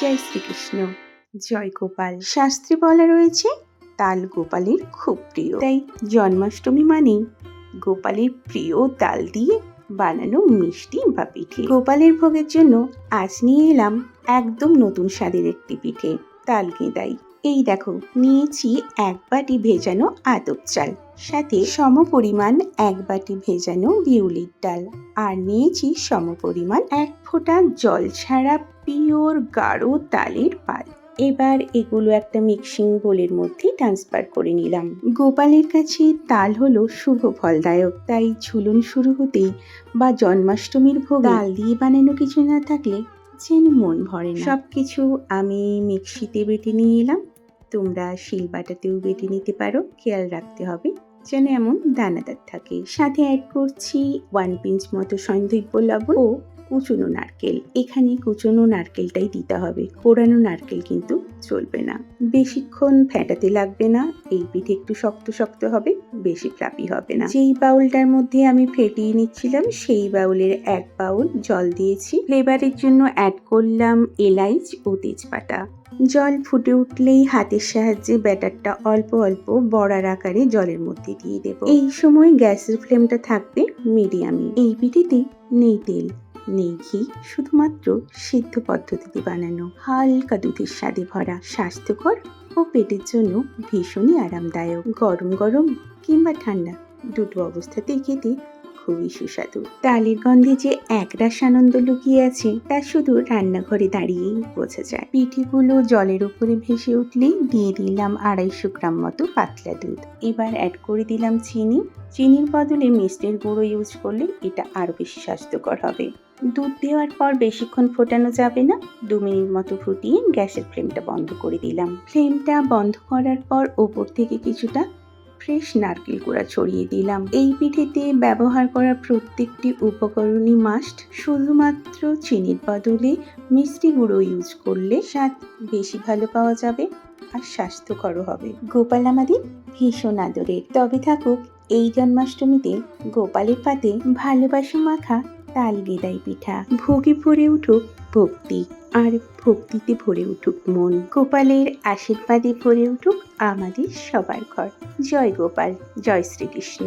জয় শ্রীকৃষ্ণ। জয় গোপাল। শাস্ত্রে বলা রয়েছে, তাল গোপালের খুব প্রিয়। তাই জন্মাষ্টমী মানেই গোপালের প্রিয় তাল দিয়ে বানানো মিষ্টি বা পিঠে। গোপালের ভোগের জন্য আজ নিয়ে এলাম একদম নতুন স্বাদের একটি পিঠে, তাল গেঁদাই। এই দেখো, নিয়েছি এক বাটি ভেজানো আতপ চাল, সাথে সম পরিমাণ এক বাটি ভেজানো বিউলির ডাল, আর নিয়েছি সম পরিমাণ এক ফোঁটা জল ছাড়া পিওর গাঢ় তালের পাল। এবার এগুলো একটা মিক্সিং বোলের মধ্যে ট্রান্সফার করে নিলাম। গোপালের কাছে তাল হলো শুভ ফলদায়ক, তাই ঝুলন শুরু হতেই বা জন্মাষ্টমীর ভোগ তাল দিয়ে বানানো কিছু না থাকলে যেন মন ভরে না। সব কিছু আমি মিক্সিতে বেটে নিয়ে এলাম। তোমরা শিলবাটাতেও বেটে নিতে পারো, খেয়াল রাখতে হবে যেন এমন দানাদার থাকে। সাথে অ্যাড করছি ওয়ান পিঞ্চ মতো সন্দেহ লবণ ও কুচনো নারকেল। এখানে কুচনো নারকেলটাই দিতে হবে। কোরানো নারকেল কিন্তু চলবে না। বেশিক্ষণ ফেটাতে লাগবে না। এই পিঠে একটু শক্ত শক্ত হবে, বেশি ফ্লাপি হবে না। যেই বাউলটার মধ্যে আমি ফেটিয়ে নিচ্ছিলাম, সেই বাউলের এক বাউল জল দিয়েছি। ফ্লেভারের জন্য অ্যাড করলাম এলাইচ ও তেজপাতা। জল ফুটে উঠলেই হাতের সাহায্যে ব্যাটারটা অল্প অল্প বড়ার আকারে জলের মধ্যে দিয়ে দেব। এই সময় গ্যাসের ফ্লেমটা থাকবে মিডিয়ামে এই পিঠেতে নেই তেল। নেই ঘি শুধুমাত্র সিদ্ধ পদ্ধতিতে বানানো। হালকা দুধের স্বাদে ভরা, স্বাস্থ্যকর ও পেটের জন্য ভীষণই আরামদায়ক। গরম গরম কিংবা ঠান্ডা দুটো অবস্থাতেই খেতে খুবই সুস্বাদু। তালের গন্ধে যে একরাশ আনন্দ লুকিয়ে আছে, তা শুধু রান্নাঘরে দাঁড়িয়েই বোঝা যায়। পিঠেগুলো জলের উপরে ভেসে উঠলেই দিয়ে দিলাম আড়াইশো গ্রাম মতো পাতলা দুধ। এবার অ্যাড করে দিলাম চিনি। চিনির বদলে মিষ্টির গুঁড়ো ইউজ করলে এটা আরও বেশি স্বাস্থ্যকর হবে। দুধ দেওয়ার পর বেশিক্ষণ ফোটানো যাবে না। দু মিনিট মতো ফুটিয়ে গ্যাসের ফ্লেমটা বন্ধ করে দিলাম। ফ্লেমটা বন্ধ করার পর ওপর থেকে কিছুটা ফ্রেশ নারকেল কুড়া ছড়িয়ে দিলাম। এই পিঠেতে ব্যবহার করা প্রত্যেকটি উপকরণই মাস্ট শুধুমাত্র চিনির বদলে মিষ্টি গুঁড়ো ইউজ করলে স্বাদ বেশি ভালো পাওয়া যাবে আর স্বাস্থ্যকরও হবে। গোপাল আমাদের ভীষণ আদরের। তবে থাকুক, এই জন্মাষ্টমীতে গোপালের পাতে ভালোবাসা মাখা তাল গেদাই পিঠা। ভোগে ভরে উঠুক ভক্তি, আর ভক্তিতে ভরে উঠুক মন। গোপালের আশীর্বাদে ভরে উঠুক আমাদের সবার ঘর। জয় গোপাল, জয় শ্রীকৃষ্ণ।